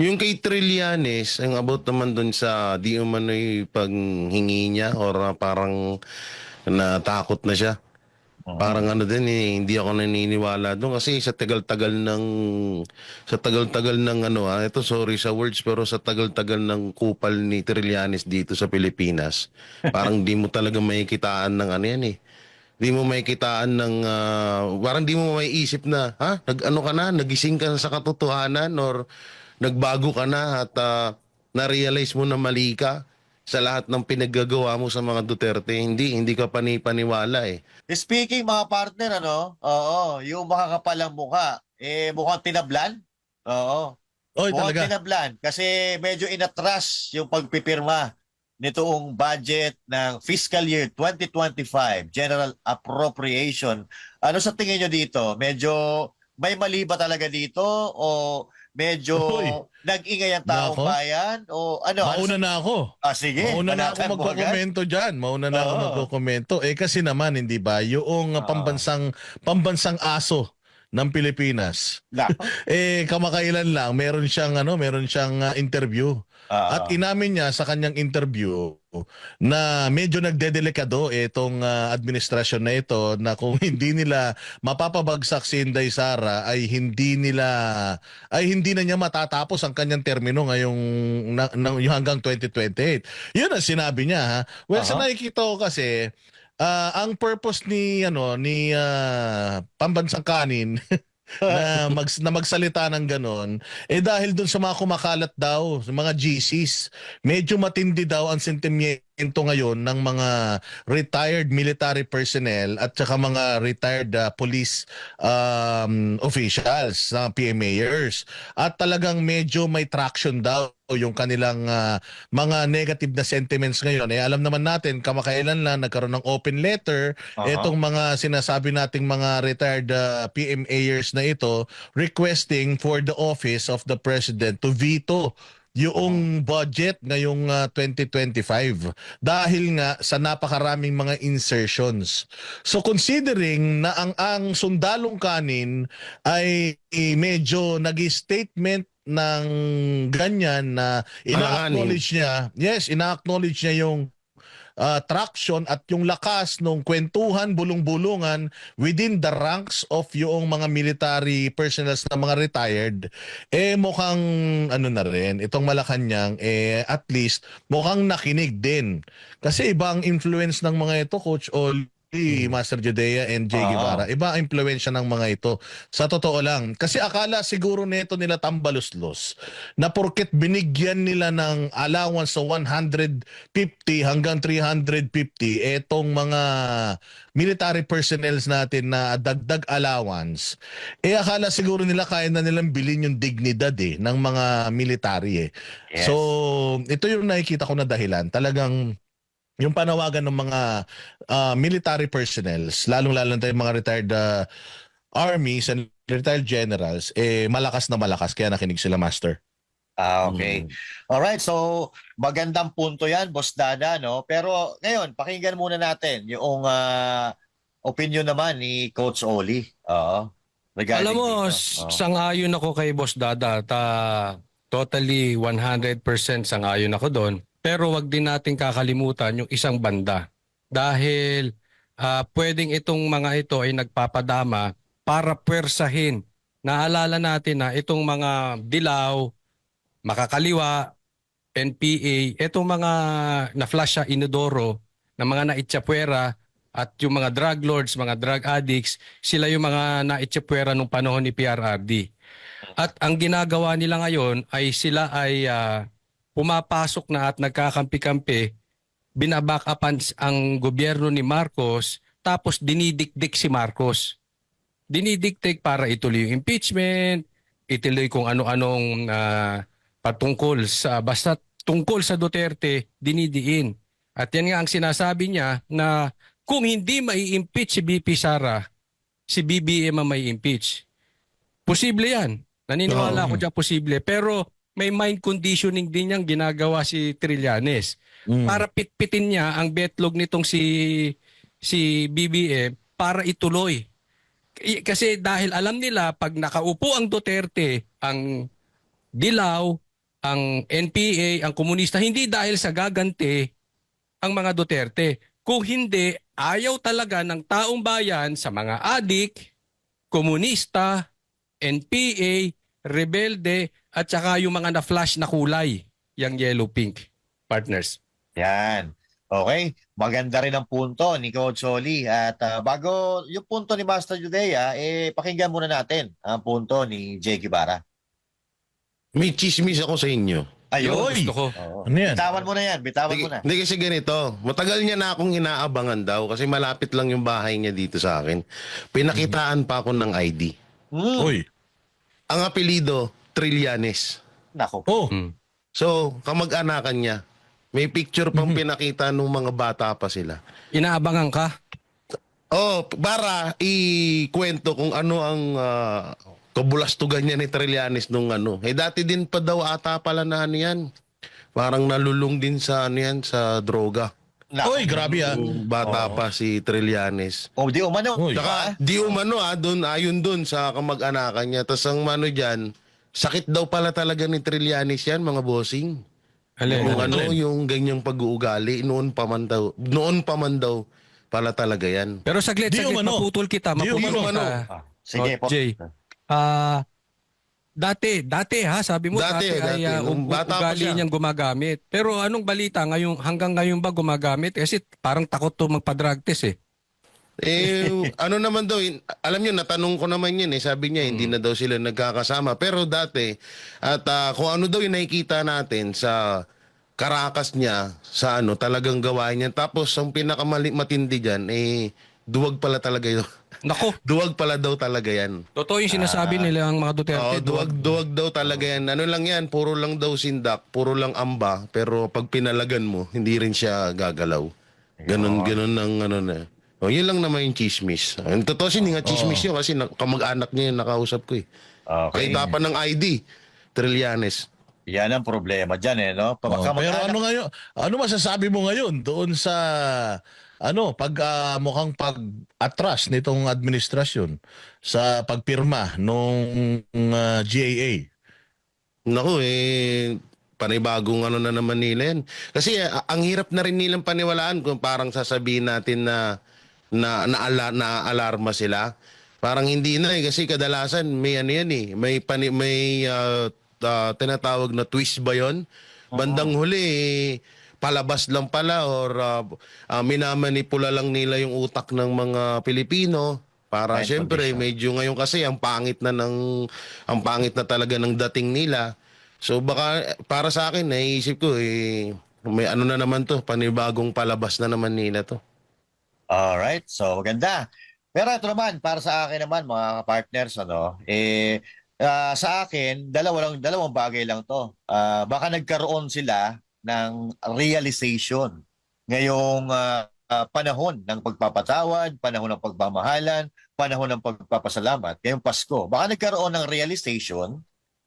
Yung kay Trillanes, ang about naman dun sa di umano'y paghingi niya or ah, parang natakot na siya. Parang ano din eh, hindi ako naniniwala doon kasi sa tagal-tagal ng sa tagal-tagal ng ano ah, ito sorry sa words pero sa tagal-tagal ng kupal ni Trillanes dito sa Pilipinas, parang di mo talaga makikitaan ng ano yan eh. Di mo makikitaan ng ah, parang di mo maiisip na ha, nag ano ka na, nagising ka na sa katotohanan or nagbago ka na at ah, na-realize mo na mali ka sa lahat ng pinaggagawa mo sa mga Duterte. Hindi, hindi ka panipaniwala eh. Speaking mga partner, ano? Oo, yung makakapalang mukha, eh mukhang tinablan. Oo. Oy, mukhang talaga. tinablan kasi medyo inatras yung pagpipirma nitoong budget ng fiscal year 2025, General Appropriation. Ano sa tingin nyo dito? Medyo may mali ba talaga dito o medyo Uy. nag-ingay ang taong Nako. bayan o ano? ano Mauna sa- na ako. Ah, sige. Mauna na ako banatan mo agad. magkokomento dyan. Mauna na ako Oo. magkokomento. Eh kasi naman, hindi ba, yung uh, pambansang, pambansang aso ng Pilipinas. Nako. Eh kamakailan lang, meron siyang ano, meron siyang uh, interview. Ah, At inamin niya sa kanyang interview na medyo nagdedelikado itong ah, administrasyon na ito na kung hindi nila mapapabagsak si Inday Sara ay hindi nila ay hindi na niya matatapos ang kanyang termino ngayong na, na- yung hanggang 2028. Yun ang sinabi niya ha. Well, sa Aha. nakikita ko kasi ah, ang purpose ni ano ni ah, pambansang kanin na, mag, na magsalita ng ganon, eh dahil dun sa mga kumakalat daw, sa mga GCs, medyo matindi daw ang sentimiento ngayon ng mga retired military personnel at saka mga retired uh, police um, officials, uh, PMAers. At talagang medyo may traction daw yung kanilang uh, mga negative na sentiments ngayon. Eh alam naman natin, kamakailan lang nagkaroon ng open letter Aha. Itong mga sinasabi nating mga retired uh, PMAers na ito requesting for the office of the president to veto yung budget ngayong uh, 2025 dahil nga sa napakaraming mga insertions. So considering na ang ang sundalong kanin ay medyo nag-statement ng ganyan na ina-acknowledge niya, yes, ina-acknowledge niya yung uh, traction at yung lakas ng kwentuhan, bulong-bulungan within the ranks of yung mga military personnels na mga retired, eh mukhang ano na rin, itong Malacanang, eh at least mukhang nakinig din. Kasi iba ang influence ng mga ito, Coach Oli, Master Judea and Jay Ah. Guevara. Iba ang impluensya ng mga ito. Sa totoo lang. Kasi akala siguro nito nila tambaluslos na porket binigyan nila ng allowance sa 150 hanggang 350 etong mga military personnels natin na dagdag allowance, eh akala siguro nila kaya na nilang bilhin yung dignidad eh ng mga military eh. Yes. So, ito yung nakikita ko na dahilan. Talagang yung panawagan ng mga ah, military personnels, lalong-lalo na tayong mga retired ah, armies and retired generals, eh malakas na malakas kaya nakinig sila, Master. Ah, okay. Mm. Alright, so magandang punto yan, Boss Dada, no? Pero ngayon, pakinggan muna natin yung ah, opinion naman ni Coach Oli. Oo. Regarding Alam mo, dito. sang-ayon ako kay Boss Dada. Ta, totally 100% sang-ayon ako doon. Pero wag din natin kakalimutan yung isang banda. Dahil ah, pwedeng itong mga ito ay nagpapadama para pwersahin. Naalala natin na itong mga dilaw, makakaliwa, NPA, itong mga na-flash sa inodoro, na mga naitsapwera, at yung mga drug lords, mga drug addicts, sila yung mga naitsapwera nung panahon ni PRRD. At ang ginagawa nila ngayon ay sila ay ah, pumapasok na at nagkakampi-kampi, binaback upan s- ang gobyerno ni Marcos, tapos dinidikdik si Marcos. Dinidikdik para ituloy yung impeachment, ituloy kung ano-anong ah, patungkol sa, basta tungkol sa Duterte, dinidiin. At yan nga ang sinasabi niya na kung hindi mai-impeach si BP Sara, si BBM ang mai-impeach. Posible yan. Naniniwala Oo. ako dyan posible. Pero may mind conditioning din niyang ginagawa si Trillanes. Mm. Para pitpitin niya ang betlog nitong si si BBM para ituloy. Kasi dahil alam nila pag nakaupo ang Duterte, ang Dilaw, ang NPA, ang komunista, hindi dahil sa gaganti ang mga Duterte. Kung hindi, ayaw talaga ng taong bayan sa mga adik, komunista, NPA, rebelde, at saka yung mga na-flash na kulay, yung yellow-pink partners. Yan. Okay, maganda rin ang punto ni Coach Soli. At ah, bago yung punto ni Master Judea, eh, pakinggan muna natin ang punto ni Jay Guevara. May chismis ako sa inyo. Ayun. Gusto ko. Oo. Ano yan? Bitawan mo na yan, bitawan Hindi, mo na. hindi kasi ganito. Matagal niya na akong inaabangan daw kasi malapit lang yung bahay niya dito sa akin. Pinakitaan pa ako ng ID. Hmm. Uy. Ang apelido, Trillanes. Nako. Oh. Mm. So, kamag-anakan niya. May picture pang pinakita nung mga bata pa sila. Inaabangan ka? Oh, para ikwento kung ano ang ah, kabulastugan niya ni Trillanes nung ano. Eh dati din pa daw ata pala na ano yan. Parang nalulung din sa ano yan, sa droga. Nako. Uy, grabe ah. Bata pa si Trillanes. O, di umano. Uy. Saka di umano ah, dun, ayon dun sa kamag-anakan niya. Tapos ang ano dyan, sakit daw pala talaga ni Trillanes yan, mga bossing. Alin? Yung Alin? ano, yung ganyang pag-uugali, noon pa man daw, noon pa man daw pala talaga yan. Pero saglit, Di saglit, umano. maputol kita. Di Maputol umano. kita. Ah, sige Oh, po. Jay. Ah, dati, dati ha, sabi mo Dati, dati, ay dati. ah, Nung u- bata ugali niyang gumagamit. Pero anong balita ngayon hanggang ngayon ba gumagamit? Kasi parang takot to magpa-drug test eh. Eh, ano naman daw, alam niyo, natanong ko naman yun eh. Sabi niya, hindi na daw sila nagkakasama. Pero dati, at ah, kung ano daw yung nakikita natin sa karakas niya, sa ano, talagang gawain niya. Tapos, ang pinakamatindi dyan, eh, duwag pala talaga yun. Nako, duwag pala daw talaga yan. totoo yung sinasabi nila ang mga Duterte. Oo, duwag, duwag daw talaga yan. Ano lang yan, puro lang daw sindak, puro lang amba. Pero pag pinalagan mo, hindi rin siya gagalaw. Ganon, ganon ang ano na. O, yun lang naman yung chismis. Ang totoo hindi nga chismis yun kasi na, kamag-anak niya yung nakausap ko eh. Okay. Kahit pa ng ID, Trillanes. Yan ang problema dyan eh, no? Oh, Pagkamag- pero ano ngayon? Ano masasabi mo ngayon doon sa ano pag ah, mukhang pag-atras nitong administrasyon sa pagpirma nung ah, GAA? Naku eh, panibagong ano na naman nila yan. Kasi ah, ang hirap na rin nilang paniwalaan kung parang sasabihin natin na na na, ala, na alarma sila. Parang hindi na eh kasi kadalasan may ano yan eh, may pani, may ah, ah, tinatawag na twist ba 'yon? Bandang huli eh, palabas lang pala or uh, minamanipula lang nila yung utak ng mga Pilipino para Mind syempre condition. medyo ngayon kasi ang pangit na ng ang pangit na talaga ng dating nila. So baka para sa akin naisip ko eh may ano na naman to, panibagong palabas na naman nila to. Alright, so maganda. Pero ito naman, para sa akin naman, mga partners, ano, eh, ah, sa akin, dalawa lang, dalawang bagay lang to. Ah, baka nagkaroon sila ng realization ngayong ah, panahon ng pagpapatawad, panahon ng pagmamahalan, panahon ng pagpapasalamat, ngayong Pasko. Baka nagkaroon ng realization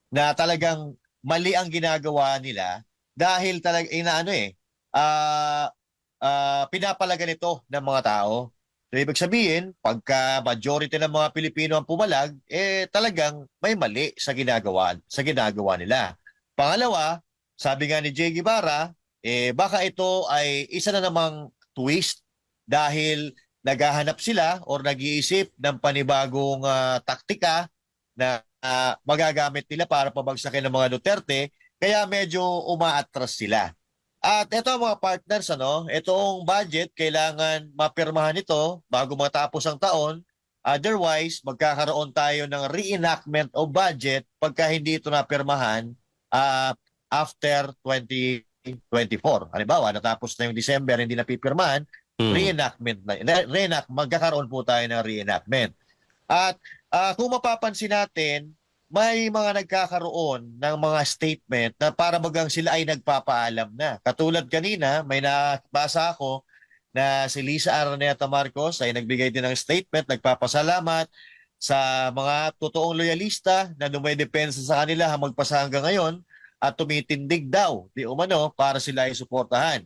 na talagang mali ang ginagawa nila dahil talaga inaano eh ah ah, pinapalagan ito ng mga tao. So, ibig sabihin, pagka majority ng mga Pilipino ang pumalag, eh talagang may mali sa ginagawa, sa ginagawa nila. Pangalawa, sabi nga ni Jay Guevara, eh baka ito ay isa na namang twist dahil naghahanap sila or nag-iisip ng panibagong ah, taktika na ah, magagamit nila para pabagsakin ng mga Duterte, kaya medyo umaatras sila. At ito mga partners, ano, itong budget, kailangan mapirmahan ito bago matapos ang taon. Otherwise, magkakaroon tayo ng reenactment of budget pagka hindi ito napirmahan ah, after 2024. Halimbawa, natapos na yung December, hindi Hmm. reenactment na, re- reenact, magkakaroon po tayo ng reenactment. At ah, kung mapapansin natin, may mga nagkakaroon ng mga statement na para bagang sila ay nagpapaalam na. Katulad kanina, may nabasa ako na si Lisa Araneta Marcos ay nagbigay din ng statement, nagpapasalamat sa mga totoong loyalista na dumedepensa sa kanila magpasa hanggang ngayon at tumitindig daw di umano para sila ay suportahan.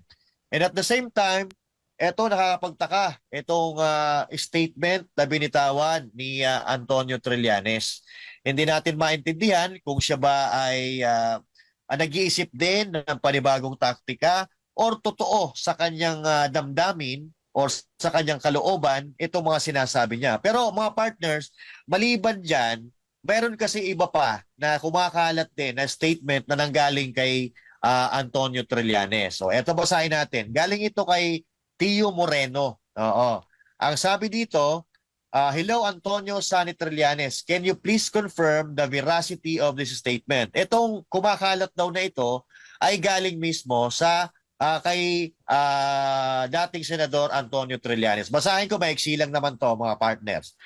And at the same time, eto nakakapagtaka itong ah, statement na binitawan ni ah, Antonio Trillanes. Hindi natin maintindihan kung siya ba ay ah, nag-iisip din ng panibagong taktika or totoo sa kanyang ah, damdamin or sa kanyang kalooban itong mga sinasabi niya. Pero mga partners, maliban dyan, meron kasi iba pa na kumakalat din na statement na nanggaling kay ah, Antonio Trillanes. So eto basahin natin. Galing ito kay Tio Moreno. Oo. Ang sabi dito, ah, Hello Antonio Sani Trillanes, can you please confirm the veracity of this statement? Itong kumakalat daw na ito ay galing mismo sa ah, kay ah, dating Senador Antonio Trillanes. Basahin ko, maiksi lang naman to mga partners.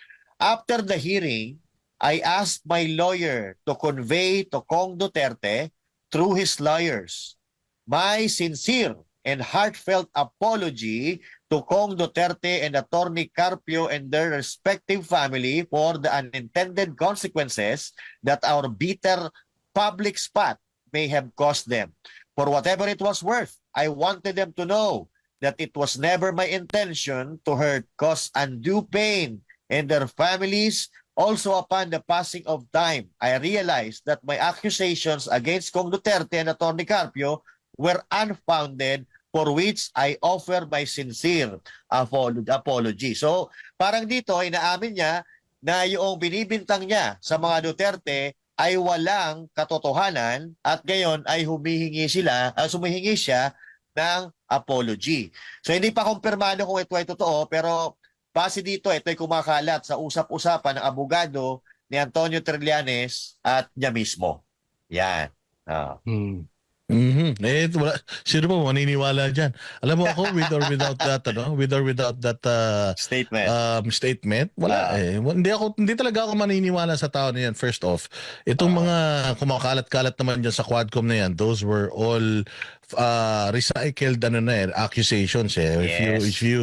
After the hearing, I asked my lawyer to convey to Kong Duterte through his lawyers my sincere and heartfelt apology to Kong Duterte and Attorney Carpio and their respective family for the unintended consequences that our bitter public spat may have caused them. For whatever it was worth, I wanted them to know that it was never my intention to hurt, cause undue pain and their families. Also upon the passing of time, I realized that my accusations against Kong Duterte and Attorney Carpio were unfounded for which I offer my sincere apolo- apology. So, parang dito, inaamin niya na yung binibintang niya sa mga Duterte ay walang katotohanan at ngayon ay humihingi sila, uh, sumihingi siya ng apology. So, hindi pa kumpirmado kung ito ay totoo, pero base dito, ito ay kumakalat sa usap-usapan ng abogado ni Antonio Trillanes at niya mismo. Yan. Ah. Hmm. Mhm. Eh, wala, sino ba maniniwala dyan? Alam mo ako, with or without that, ano, with or without that uh, Statement. um, statement, wala Ah. eh. Hindi ako, hindi talaga ako maniniwala sa tao na yan, first off. Itong Ah. mga kumakalat-kalat naman dyan sa Quadcom na yan, those were all uh, recycled ano na eh, accusations eh. If you, Yes. if you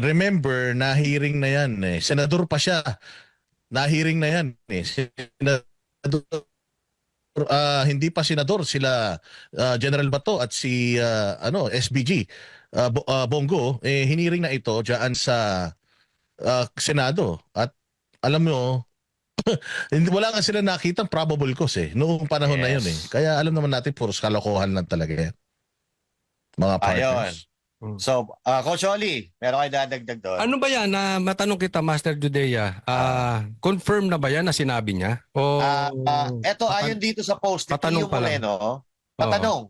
remember, na hearing na yan eh. Senador pa siya. Na hearing na yan eh. Senador ah, hindi pa senador sila ah, General Bato at si ah, ano SBG Bo- ah, Bongo eh hiniring na ito diyan sa ah, Senado at alam mo hindi wala nga sila nakitang probable cause eh noong panahon na yun eh Yes. kaya alam naman natin puros kalokohan lang talaga yan mga partners So, uh, Coach Oli, meron kayo dadagdag doon? Ano ba yan na matanong kita Master Judea? Ah, confirm na ba yan na sinabi niya? O Ah, ah, eto ayon dito sa post ni lang. Moreno, patanong,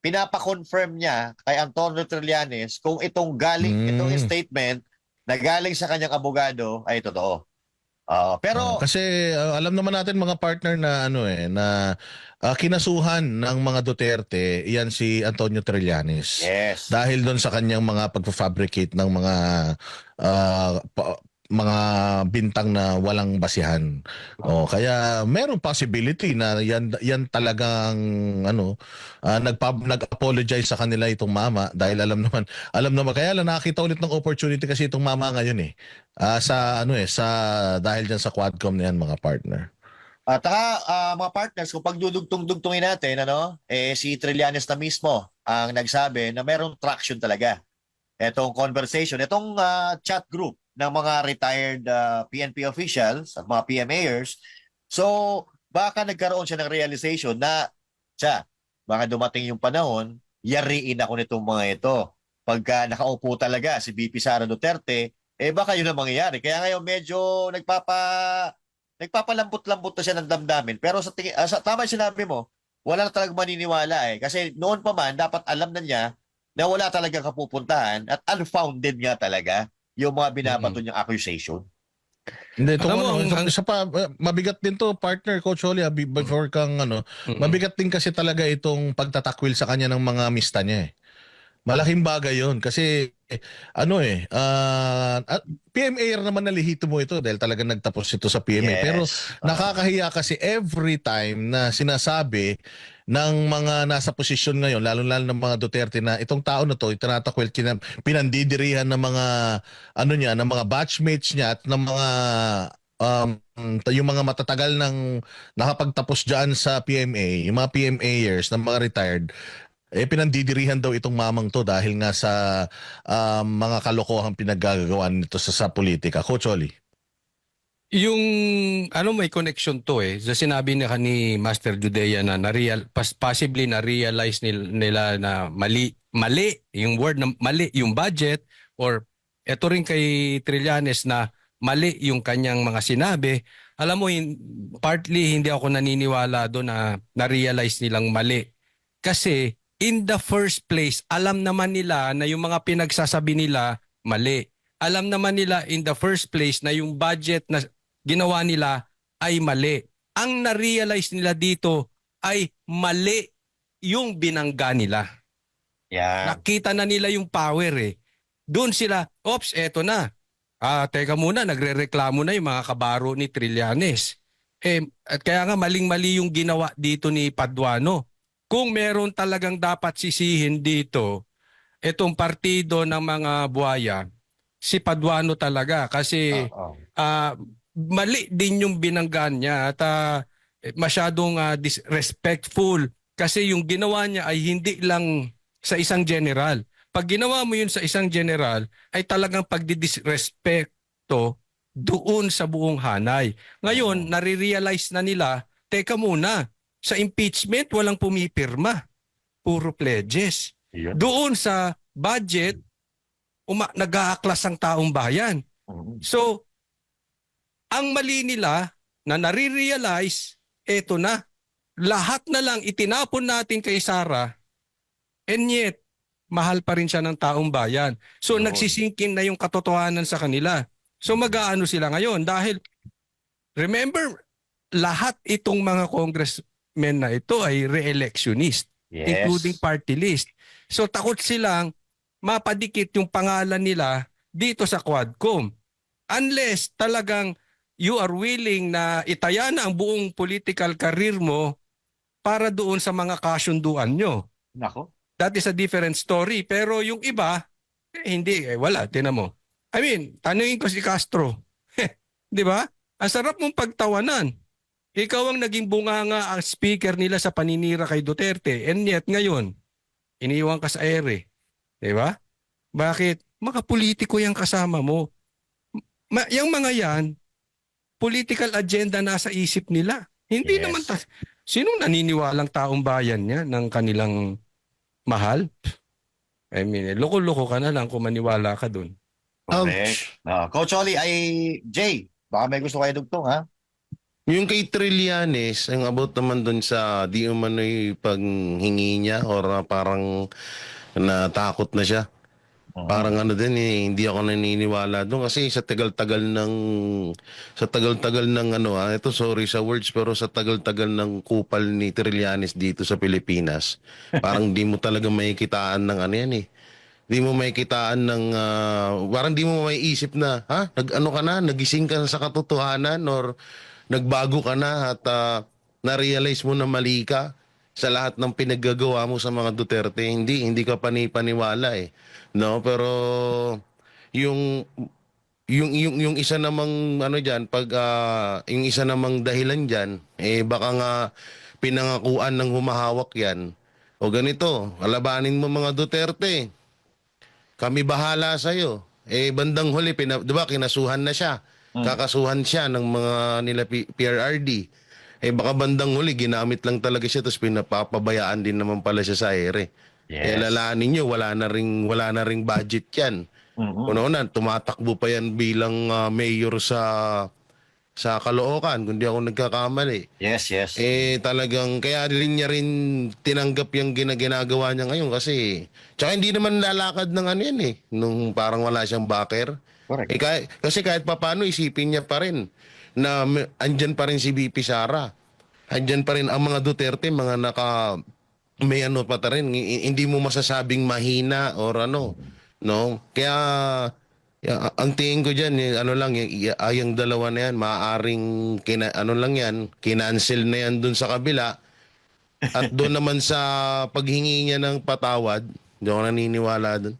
pinapa-confirm niya kay Antonio Trillanes kung itong galing, Mm. itong statement na galing sa kanyang abogado ay totoo. Ah, pero, Ah, kasi ah, alam naman natin mga partner na ano eh na ah, kinasuhan ng mga Duterte iyan si Antonio Trillanes. yes. dahil doon sa kanyang mga pagfa-fabricate ng mga pa- mga bintang na walang basihan. Oh, kaya merong possibility na yan yan talagang ano ah, nagpa, nag-apologize sa kanila itong mama dahil alam naman alam naman kaya lang nakakita ulit ng opportunity kasi itong mama ngayon eh. Ah, sa ano eh sa dahil diyan sa Quadcom na yan mga partner. At saka, ah, mga partners, kung pagdudugtong-dugtungin natin, ano, eh, si Trillanes na mismo ang nagsabi na merong traction talaga. Etong conversation, itong ah, chat group ng mga retired ah, PNP officials at mga PMAers. So, baka nagkaroon siya ng realization na, siya, baka dumating yung panahon, yariin ako nitong mga ito. Pagka nakaupo talaga si BP Sara Duterte, eh baka yun ang mangyayari. Kaya ngayon medyo nagpapa nagpapalambot-lambot na siya ng damdamin. Pero sa, tingin, ah, sa tama sinabi mo, wala na talagang maniniwala eh. Kasi noon pa man, dapat alam na niya na wala talagang kapupuntahan at unfounded nga talaga yung mga binabato niyang accusation. Hindi, ito mo, ano, ang- isa pa, mabigat din to, partner, Coach Oli, ah, be- before kang ano. Mabigat din kasi talaga itong pagtatakwil sa kanya ng mga mista niya eh. Malaking bagay yon kasi ano eh, ah, at PMA naman nalihito mo ito dahil talagang nagtapos ito sa PMA. Yes. Pero Ah, nakakahiya kasi every time na sinasabi ng mga nasa posisyon ngayon, lalo-lalo ng mga Duterte na itong tao na to, itinatakwil, pinandidirihan ng mga, ano niya, ng mga batchmates niya at ng mga um, yung mga matatagal ng nakapagtapos dyan sa PMA, yung mga PMAers, ng mga retired, eh pinandidirihan daw itong mamang to dahil nga sa um, mga kalokohang pinaggagawa nito sa, sa politika. Coach Oli. Yung ano may connection to eh. Sa sinabi ni ni Master Judea na na-real, pas, possibly na-realize nila, nila na mali mali yung word na mali yung budget or eto rin kay Trillanes na mali yung kanyang mga sinabi. Alam mo, hin- partly hindi ako naniniwala doon na na-realize nilang mali. Kasi in the first place, alam naman nila na yung mga pinagsasabi nila mali. Alam naman nila in the first place na yung budget na ginawa nila ay mali. Ang na-realize nila dito ay mali yung binangga nila. Yan. Nakita na nila yung power eh. Doon sila, ops, eto na. Ah, teka muna, nagrereklamo na yung mga kabaro ni Trillanes. Eh, at kaya nga maling-mali yung ginawa dito ni Paduano. Kung meron talagang dapat sisihin dito, itong partido ng mga buhaya, si Paduano talaga. Kasi Oo. ah, mali din yung binanggan niya at ah, masyadong ah, disrespectful kasi yung ginawa niya ay hindi lang sa isang general. Pag ginawa mo yun sa isang general ay talagang pagdidisrespecto doon sa buong hanay. Ngayon, nare-realize na nila, teka muna, sa impeachment walang pumipirma. Puro pledges. Yun. Doon sa budget, uma- nag-aaklas ang taong bayan. Mhm. So, ang mali nila na nare-realize, eto na. Lahat na lang itinapon natin kay Sara and yet, mahal pa rin siya ng taong bayan. So, Yun. nagsisingkin na yung katotohanan sa kanila. So, mag-aano sila ngayon? Dahil, remember, lahat itong mga congressmen na ito ay re-electionist Yes. including party list. So takot silang mapadikit yung pangalan nila dito sa Quadcom. Unless talagang you are willing na itaya na ang buong political career mo para doon sa mga kasunduan nyo. Nako. That is a different story. Pero yung iba, eh, hindi. Eh, wala. Tinan mo. I mean, tanungin ko si Castro. Di ba? Ang sarap mong pagtawanan. Ikaw ang naging bunganga ang speaker nila sa paninira kay Duterte. And yet, ngayon, iniwan ka sa ere. Di ba? Bakit? Mga politiko yung kasama mo. Ma- yung mga yan, political agenda nasa isip nila. Hindi Yes. naman ta- Sinong naniniwalang taong bayan niya ng kanilang mahal? I mean, eh, loko-loko ka na lang kung maniwala ka dun. Correct. Ah, Coach Oli, ay Jay, baka may gusto kayo dugtong ha? Yung kay Trillanes, ang about naman dun sa di umano'y paghingi niya or ah, parang natakot na siya. Parang ano din eh, hindi ako naniniwala doon kasi sa tagal-tagal ng sa tagal-tagal ng ano ah, ito sorry sa words pero sa tagal-tagal ng kupal ni Trillanes dito sa Pilipinas. Parang di mo talaga makikitaan ng ano yan eh. Di mo makikitaan ng ah, parang di mo maiisip na ha, nag ano ka na, nagising ka na sa katotohanan or nagbago ka na at ah, na-realize mo na mali ka sa lahat ng pinaggagawa mo sa mga Duterte. Hindi, hindi ka panipaniwala eh. No, pero yung yung yung yung isa namang ano diyan pag ah, yung isa namang dahilan diyan eh baka nga pinangakuan ng humahawak yan. O ganito alabanin mo mga Duterte. Kami bahala sa iyo eh bandang huli pina, 'di ba kinasuhan na siya kakasuhan siya ng mga nila P- PRRD eh baka bandang huli ginamit lang talaga siya tapos pinapapabayaan din naman pala siya sa ere eh lalanin nyo wala na ring wala na ring budget yan Mhm. Una-una, tumatakbo pa yan bilang ah, mayor sa sa Caloocan, kung di ako nagkakamali. Yes, yes. Eh talagang kaya rin niya rin tinanggap yung gina- ginagawa niya ngayon kasi tsaka hindi naman lalakad ng ano yan eh, nung parang wala siyang backer. Correct. Eh, kahit, kasi kahit papano isipin niya pa rin na andyan pa rin si BP Sara. Andyan pa rin ang mga Duterte, mga naka may ano pa ta rin, hi- hindi mo masasabing mahina or ano, no? Kaya ya, ang tingin ko diyan, ano lang yung, y- yung dalawa na yan, maaaring kina, ano lang yan, kinancel na yan dun sa kabila. At doon naman sa paghingi niya ng patawad, hindi ako naniniwala dun.